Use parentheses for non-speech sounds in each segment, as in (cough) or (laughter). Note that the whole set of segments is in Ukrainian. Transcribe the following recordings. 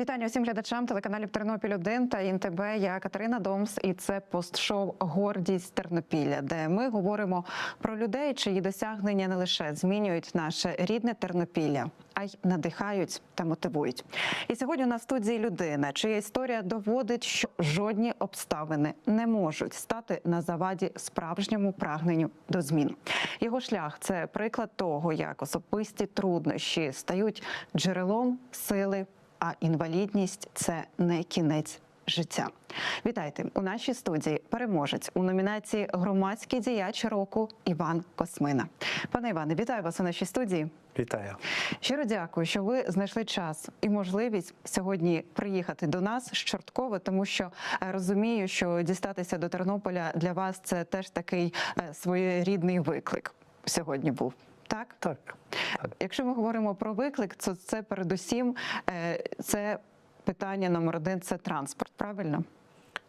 Вітання всім глядачам телеканалів Тернопіль 1 та ІНТБ. Я Катерина Домс, і це постшоу Гордість Тернопілля, де ми говоримо про людей, чиї досягнення не лише змінюють наше рідне Тернопілля, а й надихають та мотивують. І сьогодні на студії людина, чия історія доводить, що жодні обставини не можуть стати на заваді справжньому прагненню до змін. Його шлях це приклад того, як особисті труднощі стають джерелом сили а інвалідність це не кінець життя. Вітайте у нашій студії. Переможець у номінації Громадський діяч року Іван Космина. Пане Іване, вітаю вас у нашій студії. Вітаю. Щиро дякую, що ви знайшли час і можливість сьогодні приїхати до нас з Чорткова, тому що е, розумію, що дістатися до Тернополя для вас це теж такий е, своєрідний виклик сьогодні був. Так, Так. так. Якщо ми говоримо про виклик, то це передусім е, це питання номер один це транспорт. Правильно?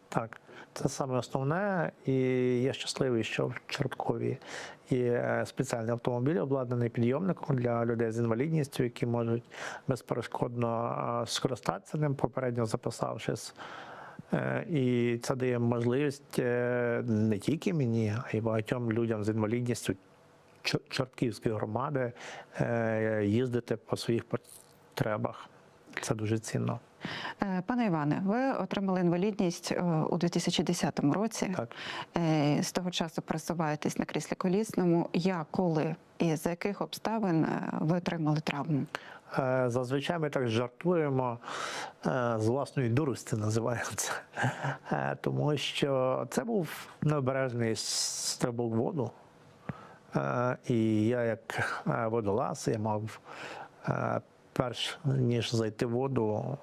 Так, це саме основне, і я щасливий, що в Чорткові є спеціальний автомобіль, обладнаний підйомником для людей з інвалідністю, які можуть безперешкодно е, скористатися ним, попередньо записавшись. Е, І це дає можливість е, не тільки мені, а й багатьом людям з інвалідністю Чортківської громади е, їздити по своїх потребах. Це дуже цінно. Е, Пане Іване, ви отримали інвалідність е, у 2010 році. Так. З того часу пересуваєтесь на кріслі колісному. Як, коли і за яких обставин ви отримали травму? Зазвичай ми так жартуємо з власної дурості, називаємо це. Тому що це був необережний стрибок воду. Е, І я, як е, водолаз, я мав е, перш ніж зайти в воду,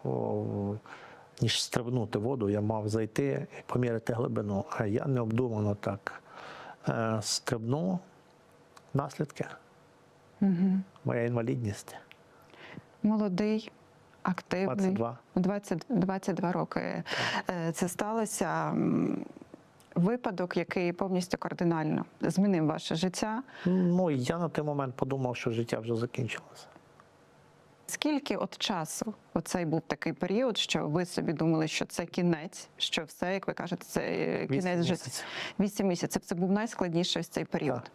ніж стрибнути в воду, я мав зайти і поміряти глибину. А я необдумано так стрибнув. Наслідки Угу. моя інвалідність. Молодий, активний. 22. 20, 22 роки. Це сталося. Випадок, який повністю кардинально змінив ваше життя. Ну, я на той момент подумав, що життя вже закінчилося. Скільки от часу оцей був такий період, що ви собі думали, що це кінець, що все, як ви кажете, це е, кінець життя? Вісім місяців. Це був найскладніший ось цей період.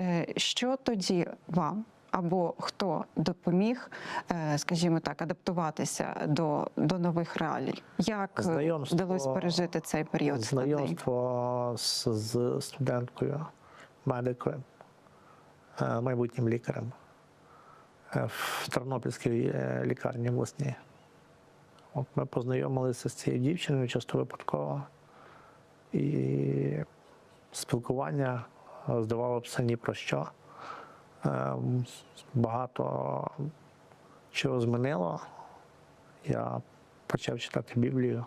Е, Що тоді вам або хто допоміг, е, скажімо так, адаптуватися до, до нових реалій? Як е, Знайомство- вдалося пережити цей період? Знайомство з, з студенткою, медикою, е, майбутнім лікарем в Тернопільській лікарні обласній. От ми познайомилися з цією дівчиною часто випадково. І спілкування здавалося ні про що. Е, Багато чого змінило. Я почав читати Біблію.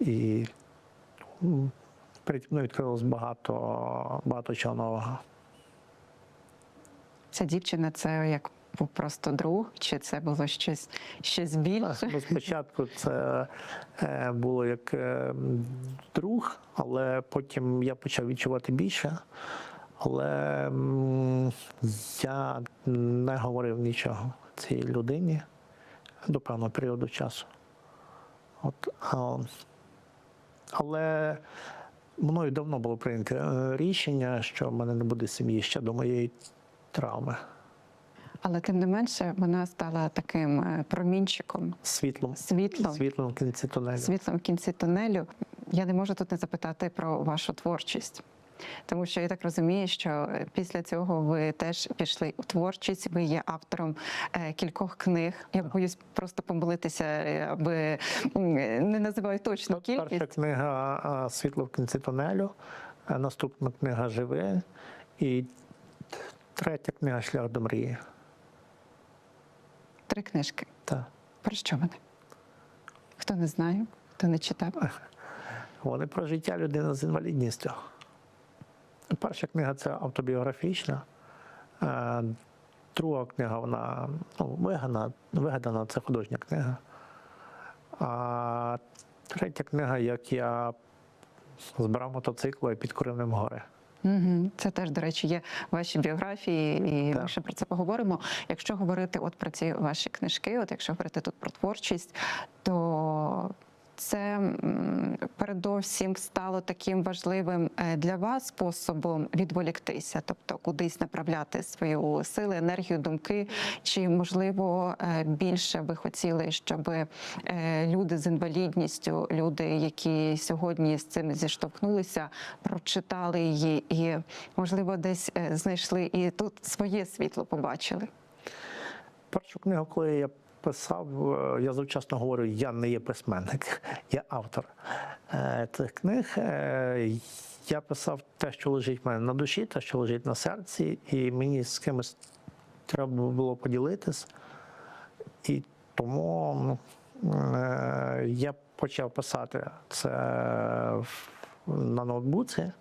І м, переді мною відкрилось багато, багато чого нового. Ця дівчина це як просто друг, чи це було щось, щось більше? Ну, Спочатку це е, було як е, друг, але потім я почав відчувати більше. Але я не говорив нічого цій людині до певного періоду часу. От, а, але мною давно було прийнято е, рішення, що в мене не буде сім'ї ще до моєї травми. Але тим не менше вона стала таким е, промінчиком, Світлом, світлом, світлом в кінці тунелю. світлом в кінці тунелю. Я не можу тут не запитати про вашу творчість. Тому що я так розумію, що е, після цього ви теж пішли у творчість. Ви є автором е, кількох книг. Я боюсь просто помилитися, е, аби не називаю точну Перша книга Світло в кінці тунелю, наступна книга Живе і третя книга Шлях до мрії. Три книжки. Та. Про що вони? Хто не знає, хто не читав. (laughs) Вони про життя людини з інвалідністю. Перша книга це автобіографічна. е, Друга книга, вона ну, вигадана, вигадана, це художня книга. А третя книга, як я збирав мотоцикли і підкорив ним гори. Угу. Це теж, до речі, є в вашій біографії, і Так. ми ще про це поговоримо. Якщо говорити от про ці ваші книжки, от якщо говорити тут про творчість, то це передовсім стало таким важливим е, для вас способом відволіктися, тобто кудись направляти свою сили, енергію, думки. Чи можливо е, більше ви хотіли, щоб е, люди з інвалідністю, люди, які сьогодні з цим зіштовхнулися, прочитали її і, можливо, десь знайшли і тут своє світло побачили? Першу книгу, коли я писав, е, я завчасно говорю, я не є письменник, (laughs) я автор е, цих книг. Е, Я писав те, що лежить в мене на душі, те, що лежить на серці, і мені з кимось треба було поділитись. І тому ну, я почав писати це на ноутбуці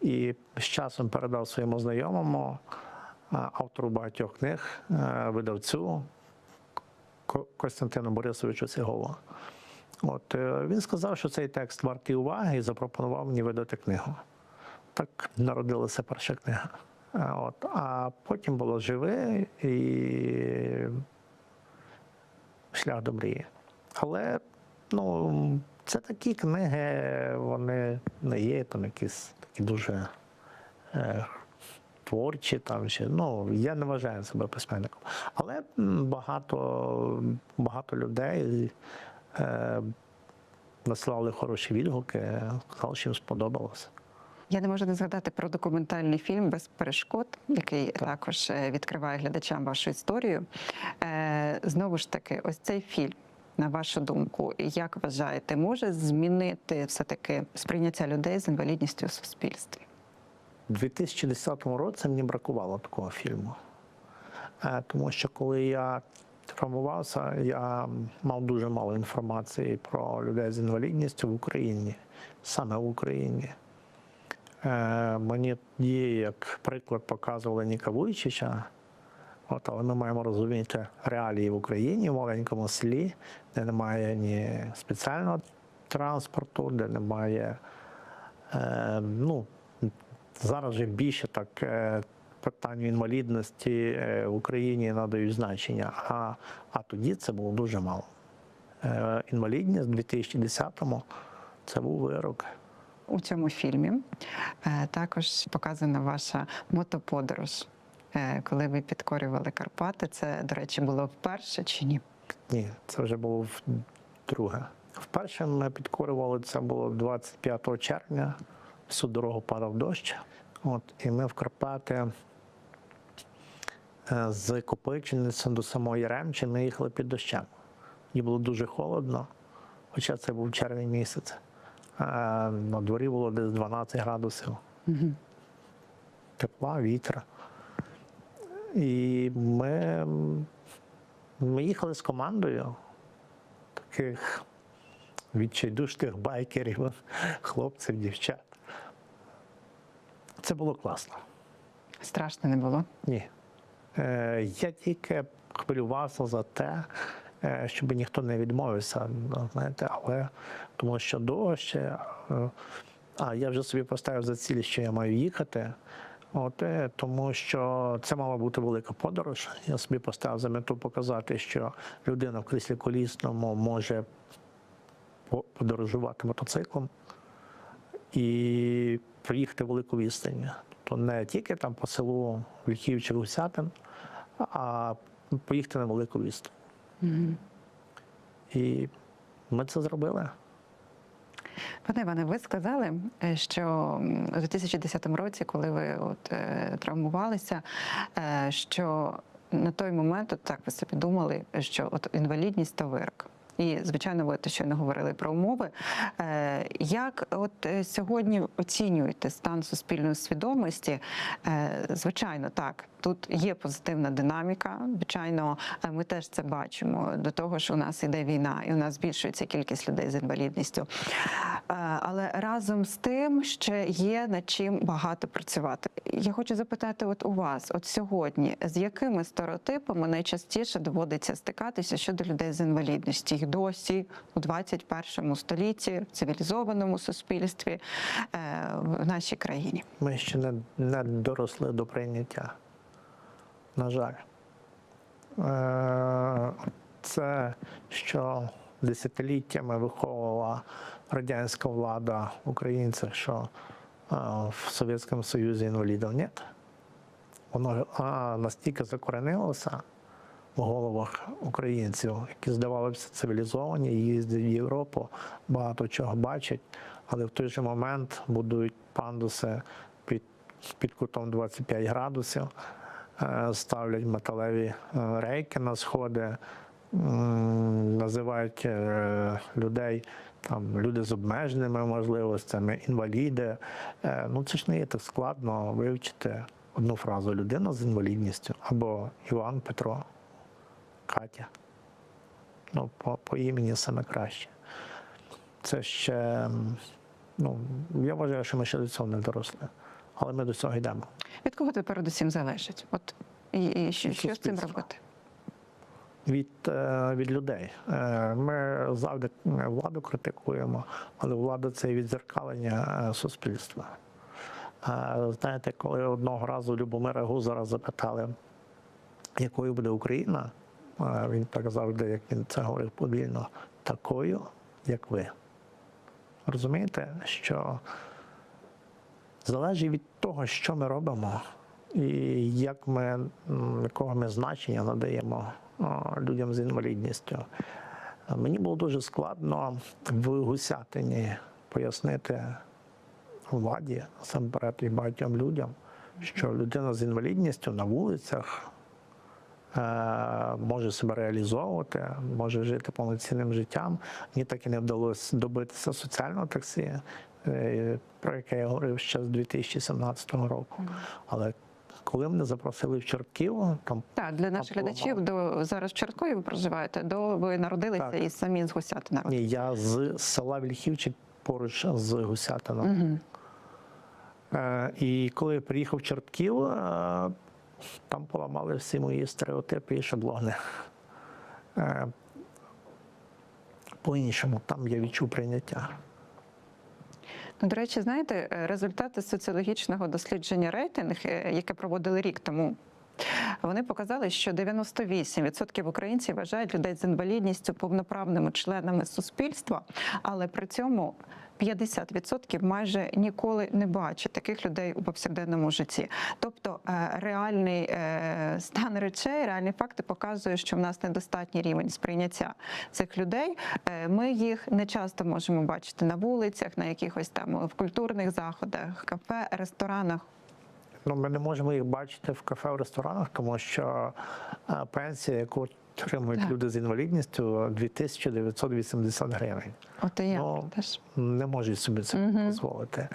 і з часом передав своєму знайомому, автору багатьох книг, видавцю Костянтину Борисовичу Сігову. От е, він сказав, що цей текст вартий уваги і запропонував мені видати книгу. Так народилася перша книга. А, От, а потім було живе і шлях до мрії. Але ну, це такі книги, вони не є там якісь такі дуже е, творчі там чи ну я не вважаю себе письменником. Але багато, багато людей е, наслали хороші відгуки, сказали, що їм сподобалося. Я не можу не згадати про документальний фільм без перешкод, який також е, відкриває глядачам вашу історію. Е, Знову ж таки, ось цей фільм, на вашу думку, як вважаєте, може змінити все-таки сприйняття людей з інвалідністю у суспільстві? У 2010 році мені бракувало такого фільму. Е, Тому що коли я травмувався, я мав дуже мало інформації про людей з інвалідністю в Україні, саме в Україні. Е, Мені тоді, як приклад, показували Ніка Вуйчича. От, але ми маємо розуміти реалії в Україні, в маленькому селі, де немає ні спеціального транспорту, де немає е, ну, зараз вже більше так е, питанню інвалідності е, в Україні надають значення, а, а тоді це було дуже мало. Е, Інвалідність в 2010-му це був вирок. У цьому фільмі також показана ваша мотоподорож, коли ви підкорювали Карпати. Це, до речі, було вперше чи ні? Ні, це вже було вдруге. Вперше ми підкорювали це було 25 червня. Всю дорогу падав дощ. От, і ми в Карпати е, з Копичиниці до самої Ремчини їхали під дощем. І було дуже холодно, хоча це був червень місяць. Е, На дворі було десь 12 градусів. Тепла, вітра. І ми, ми їхали з командою таких відчайдушних байкерів, хлопців, дівчат. Це було класно. Страшно не було. Ні. Е, я тільки хвилювався за те, е, щоб ніхто не відмовився, ну, знаєте, але тому що дощ, е, а я вже собі поставив за ціль, що я маю їхати. От, тому що це мала бути велика подорож. Я собі поставив за мету показати, що людина в кріслі колісному може подорожувати мотоциклом і проїхати велику відстань. Тобто не тільки там по селу Льхів чи Гусятин, а поїхати на велику відстань. І ми це зробили. Пане Іване, ви сказали, е, що у 2010 році, коли ви от, е, травмувалися, е, що на той момент, от так ви собі думали, що от інвалідність то вирок. І, звичайно, ви те, що не говорили про умови. Е, Як от е, сьогодні оцінюєте стан суспільної свідомості? Е, Звичайно, так, тут є позитивна динаміка. Звичайно, ми теж це бачимо до того, що у нас іде війна, і у нас збільшується кількість людей з інвалідністю. Але разом з тим ще є над чим багато працювати. Я хочу запитати, от у вас, от сьогодні, з якими стереотипами найчастіше доводиться стикатися щодо людей з інвалідністю, досі у 21 столітті в цивілізованому суспільстві е, в нашій країні. Ми ще не, не доросли до прийняття. На жаль. Е, Це, що десятиліттями виховувала радянська влада українців, що е, в Совєтському Союзі інвалідів нет. Воно настільки закоренилося головах українців, які здавалися цивілізовані, їздять в Європу, багато чого бачать, але в той же момент будують пандуси під, під кутом 25 градусів, е, ставлять металеві е, рейки на сходи, називають е, людей. Там люди з обмеженими можливостями, інваліди. Ну це ж не є так складно вивчити одну фразу людина з інвалідністю або Іван Петро, Катя. Ну, по, по імені саме краще. Це ще, ну, я вважаю, що ми ще до цього не доросли. Але ми до цього йдемо. Від кого це передусім залежить? От і, і що, що з цим робити? від, е, від людей. Е, Ми завжди владу критикуємо, але влада це відзеркалення е, суспільства. Е, Знаєте, коли одного разу Любомира Гузара запитали, якою буде Україна, е, він так завжди, як він це говорив повільно, такою, як ви. Розумієте, що залежить від того, що ми робимо, і як ми, якого ми значення надаємо людям з інвалідністю. Мені було дуже складно в Гусятині пояснити владі, насамперед і багатьом людям, що людина з інвалідністю на вулицях може себе реалізовувати, може жити повноцінним життям. Мені так і не вдалося добитися соціального таксі, е, про яке я говорив ще з 2017 року. Але коли мене запросили в Чортків, там Так, для наших Павло глядачів до зараз в Чорткові ви проживаєте, до ви народилися Так. і самі з Гусятина. ні, я з села Вільхівчик поруч з Гусятином. Угу. Е, І коли я приїхав в Чортків, е, там поламали всі мої стереотипи і шаблони. Е, По-іншому там я відчув прийняття. Ну, до речі, знаєте, е, результати соціологічного дослідження рейтинг, е, яке проводили рік тому. Вони показали, що 98% українців вважають людей з інвалідністю повноправними членами суспільства, але при цьому 50% майже ніколи не бачать таких людей у повсякденному житті. Тобто е, реальний е, стан речей, реальні факти показують, що в нас недостатній рівень сприйняття цих людей. Е, Ми їх не часто можемо бачити на вулицях, на якихось там в культурних заходах, кафе, ресторанах. Ну, ми не можемо їх бачити в кафе, в ресторанах, тому що пенсія, яку отримують Так. люди з інвалідністю, 2980 гривень. От і я Ну, теж. не можуть собі це Мгм. дозволити.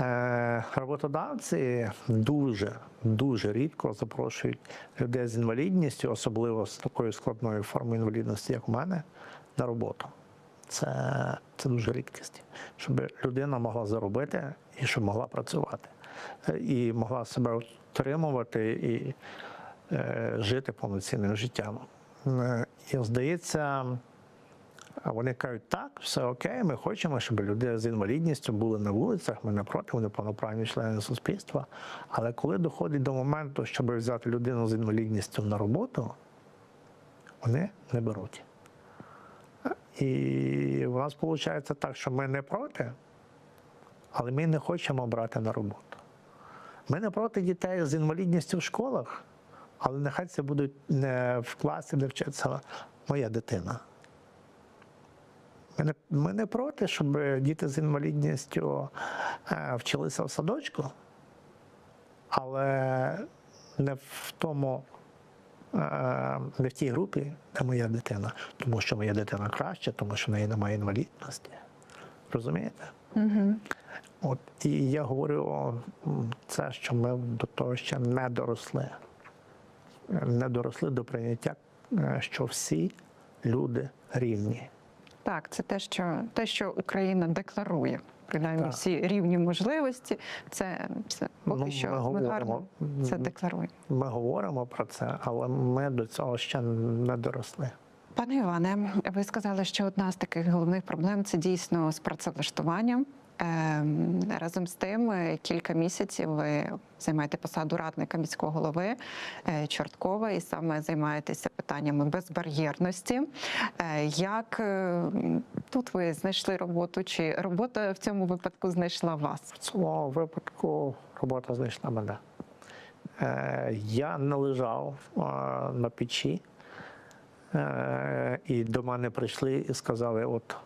Е, роботодавці дуже дуже рідко запрошують людей з інвалідністю, особливо з такою складною формою інвалідності, як у мене, на роботу. Це, це дуже рідкість, щоб людина могла заробити і щоб могла працювати, Е, і могла себе утримувати і е, жити повноцінним життям. Е, І здається, вони кажуть, так, все окей, ми хочемо, щоб люди з інвалідністю були на вулицях, ми не проти, вони повноправні члени суспільства. Але коли доходить до моменту, щоб взяти людину з інвалідністю на роботу, вони не беруть. І у нас виходить так, що ми не проти, але ми не хочемо брати на роботу. Ми не проти дітей з інвалідністю в школах, але нехай це будуть не в класі, де вчиться моя дитина. Ми не, ми не проти, щоб діти з інвалідністю е, вчилися в садочку, але не в тому, е, не в тій групі, де моя дитина. Тому що моя дитина краще, тому що в неї немає інвалідності. Розумієте? Угу. От і я говорю це, що ми до того ще не доросли. Не доросли до прийняття, е, що всі люди рівні. Так, це те, що те, що Україна декларує. Принаймні Так. всі рівні можливості. Це, це поки Ну, ми що ми говоримо. гарно це М. декларуємо. Ми говоримо про це, але ми до цього ще не доросли. Пане Іване, ви сказали, що одна з таких головних проблем це дійсно з працевлаштуванням. Ем, Разом з тим, е, кілька місяців ви займаєте посаду радника міського голови е, Чорткова і саме займаєтеся питаннями безбар'єрності. Е, Як тут ви знайшли роботу? Чи робота в цьому випадку знайшла вас? В цьому випадку робота знайшла мене. Я не лежав на печі, і до мене прийшли і сказали: от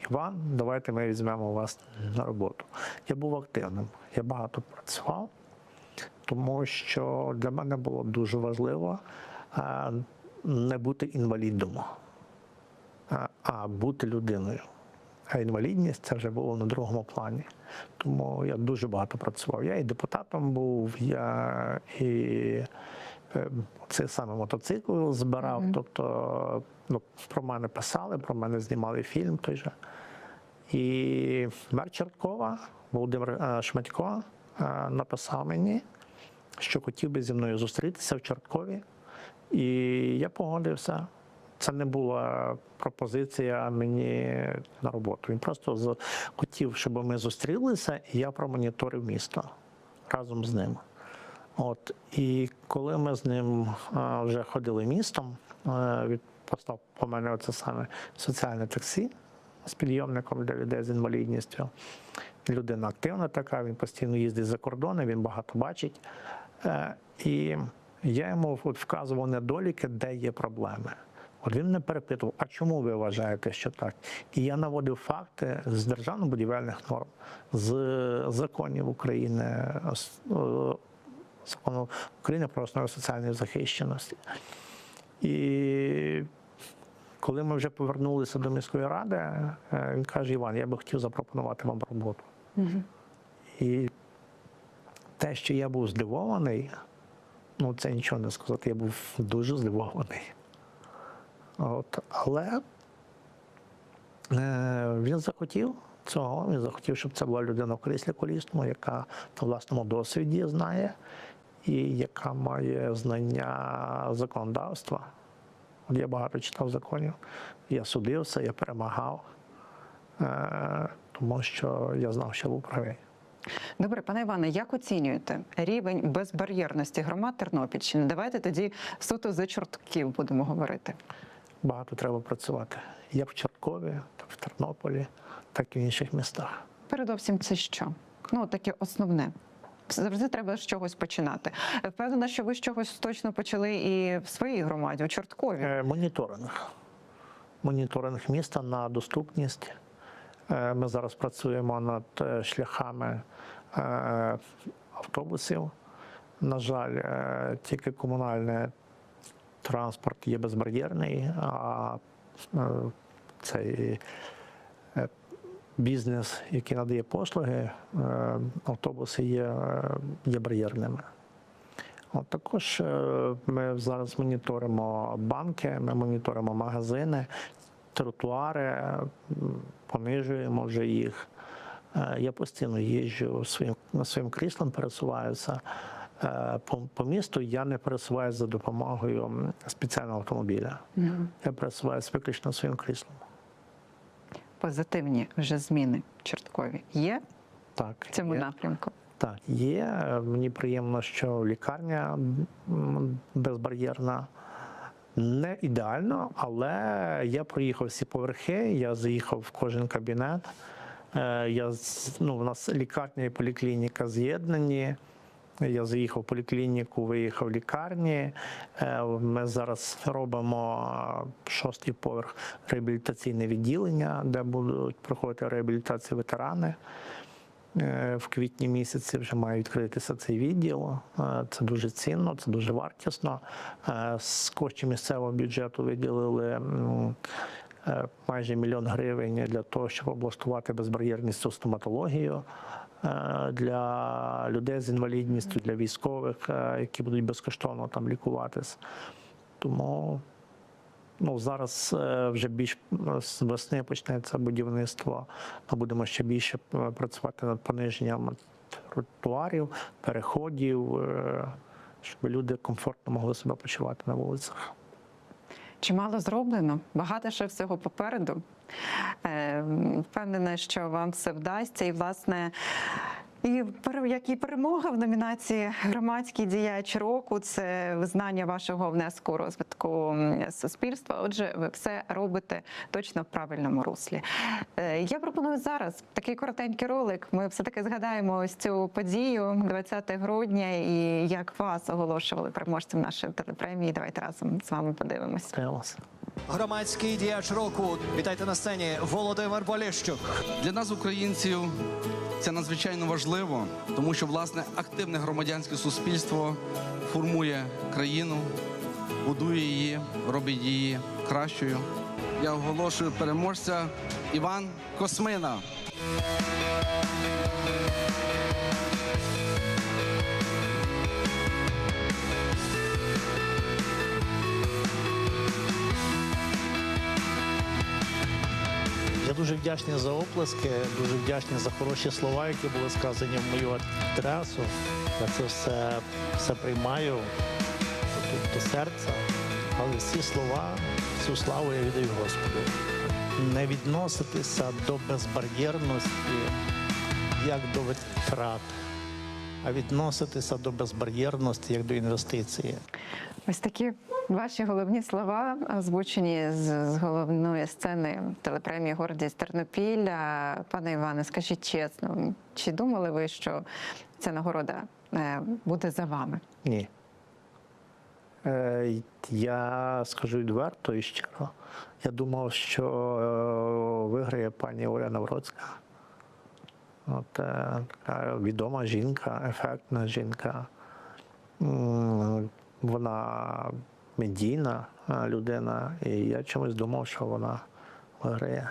Іван, давайте ми візьмемо вас на роботу. Я був активним, я багато працював, тому що для мене було дуже важливо е, не бути інвалідом, а- а бути людиною. А інвалідність це вже було на другому плані. Тому я дуже багато працював. Я і депутатом був, я і е, цей саме мотоцикл збирав. Тобто ну, про мене писали, про мене знімали фільм той же. І мер Чорткова Володимир е, Шматько е, написав мені, що хотів би зі мною зустрітися в Чорткові. І я погодився. Це не була пропозиція мені на роботу. Він просто хотів, щоб ми зустрілися, і я промоніторив місто разом з ним. От і коли ми з ним вже ходили містом, він постав по мене оце саме соціальне таксі з підйомником для людей з інвалідністю. Людина активна така, він постійно їздить за кордони, він багато бачить. Е, І я йому от вказував недоліки, де є проблеми. От він мене перепитував, а чому ви вважаєте, що так? І я наводив факти з державно-будівельних норм, з законів України, закону України про основи соціальної захищеності. І коли ми вже повернулися до міської ради, е, він каже: Іван, я би хотів запропонувати вам роботу. І те, що я був здивований, ну це нічого не сказати, я був дуже здивований. От, але е, він захотів цього, він захотів, щоб це була людина в кріслі колісному, яка на власному досвіді знає і яка має знання законодавства. Я багато читав законів, я судився, я перемагав, е, тому що я знав, що був правий. Добре, пане Іване, як оцінюєте рівень безбар'єрності громад Тернопільщини? Давайте тоді суто за чортків будемо говорити. Багато треба працювати. Як в Чорткові, так в Тернополі, так і в інших містах. Передовсім, це що? Ну, таке основне. Завжди треба з чогось починати. Впевнена, що ви з чогось точно почали і в своїй громаді, у Чорткові. Е, Моніторинг. Моніторинг міста на доступність. Е, Ми зараз працюємо над е, шляхами автобусів. На жаль, тільки комунальний транспорт є безбар'єрний, а цей бізнес, який надає послуги, е, автобуси є, е, є бар'єрними. От також е, ми зараз моніторимо банки, ми моніторимо магазини, тротуари, понижуємо вже їх. Я постійно їжджу своїм, своїм кріслом, пересуваюся. По, по місту я не пересуваюся за допомогою спеціального автомобіля. Я пересуваюся виключно своїм кріслом. Позитивні вже зміни в Чорткові є Так, в цьому є. напрямку. Так, є. Мені приємно, що лікарня безбар'єрна. Не ідеально, але я проїхав всі поверхи, я заїхав в кожен кабінет. Е, Я, ну, у нас лікарня і поліклініка з'єднані. Я заїхав в поліклініку, виїхав в лікарні. Е, Ми зараз робимо е, шостий поверх реабілітаційне відділення, де будуть проходити реабілітацію ветерани. Е, В квітні місяці вже має відкритися цей відділ. Це дуже цінно, це дуже вартісно. З коштів місцевого бюджету виділили майже мільйон гривень для того, щоб облаштувати безбар'єрність стоматологію для людей з інвалідністю, для військових, е, які будуть безкоштовно там лікуватись. Тому Ну, зараз е, вже більш е, з весни почнеться будівництво. Ми будемо ще більше е, працювати над пониженням тротуарів, переходів, е, щоб люди комфортно могли себе почувати на вулицях. Чимало зроблено, багато ще всього попереду. Е, Впевнена, що вам все вдасться, і власне. І як і перемога в номінації Громадський діяч року це визнання вашого внеску розвитку суспільства. Отже, ви все робите точно в правильному руслі. Е, Я пропоную зараз такий коротенький ролик. Ми все таки згадаємо ось цю подію 20 грудня і як вас оголошували переможцем нашої телепремії. Давайте разом з вами подивимось. Громадський діяч року. Вітайте на сцені Володимир Поліщук. Для нас, українців, це надзвичайно важливо, тому що власне активне громадянське суспільство формує країну, будує її, робить її кращою. Я оголошую переможця Іван Космина. Дуже вдячний за оплески, дуже вдячний за хороші слова, які були сказані в мою адресу. Я це все, все приймаю до серця. Але всі слова, всю славу я віддаю Господу. Не відноситися до безбар'єрності як до витрат, а відноситися до безбар'єрності як до інвестиції. Ось такі ваші головні слова озвучені з, головної сцени телепремії Гордість Тернопілля. Пане Іване, скажіть чесно, чи думали ви, що ця нагорода е, буде за вами? Ні. Е, Я скажу відверто і щиро. Я думав, що е, виграє пані Оля Навроцька. От, така відома жінка, ефектна жінка. Вона медійна людина, і я чомусь думав, що вона виграє.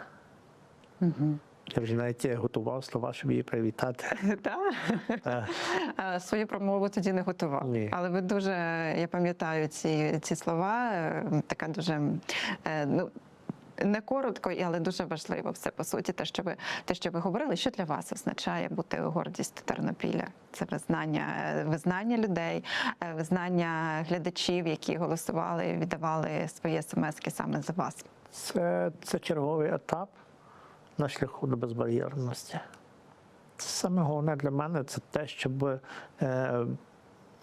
Я вже навіть готував слова, щоб її привітати. (laughs) Так? Е, Свою промову тоді не готував. Ні. Але ви дуже, я пам'ятаю ці, ці слова, е, така дуже е, ну. Не коротко, але дуже важливо все по суті. Те, що ви те, що ви говорили, що для вас означає бути гордістю Тернопіля? Це визнання, е, визнання людей, е, визнання глядачів, які голосували, віддавали свої смски саме за вас. Це, це черговий етап на шляху до безбар'єрності. Саме головне для мене це те, щоб е,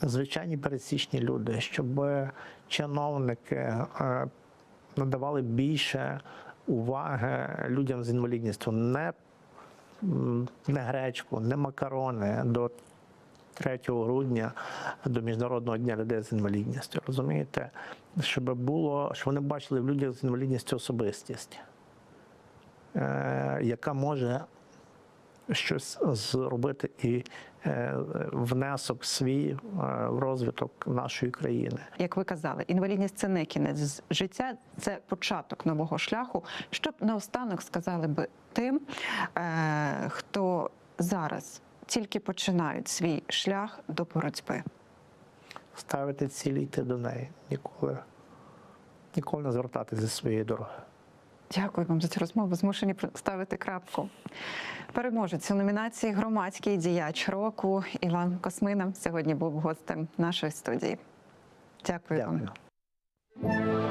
звичайні пересічні люди, щоб чиновники е, надавали більше уваги людям з інвалідністю. Не, не гречку, не макарони до 3 грудня до Міжнародного дня людей з інвалідністю. Розумієте? Щоб було, щоб вони бачили в людях з інвалідністю особистість, е, яка може щось зробити і внесок свій е, в розвиток нашої країни. Як ви казали, інвалідність це не кінець життя, це початок нового шляху. Що б наостанок сказали би тим, е, хто зараз тільки починають свій шлях до боротьби? Ставити цілі йти до неї, ніколи, ніколи не звертатися зі своєї дороги. Дякую вам за цю розмову. Змушені ставити крапку. Переможець у номінації Громадський діяч року Іван Космина сьогодні був гостем нашої студії. Дякую. вам. Дякую.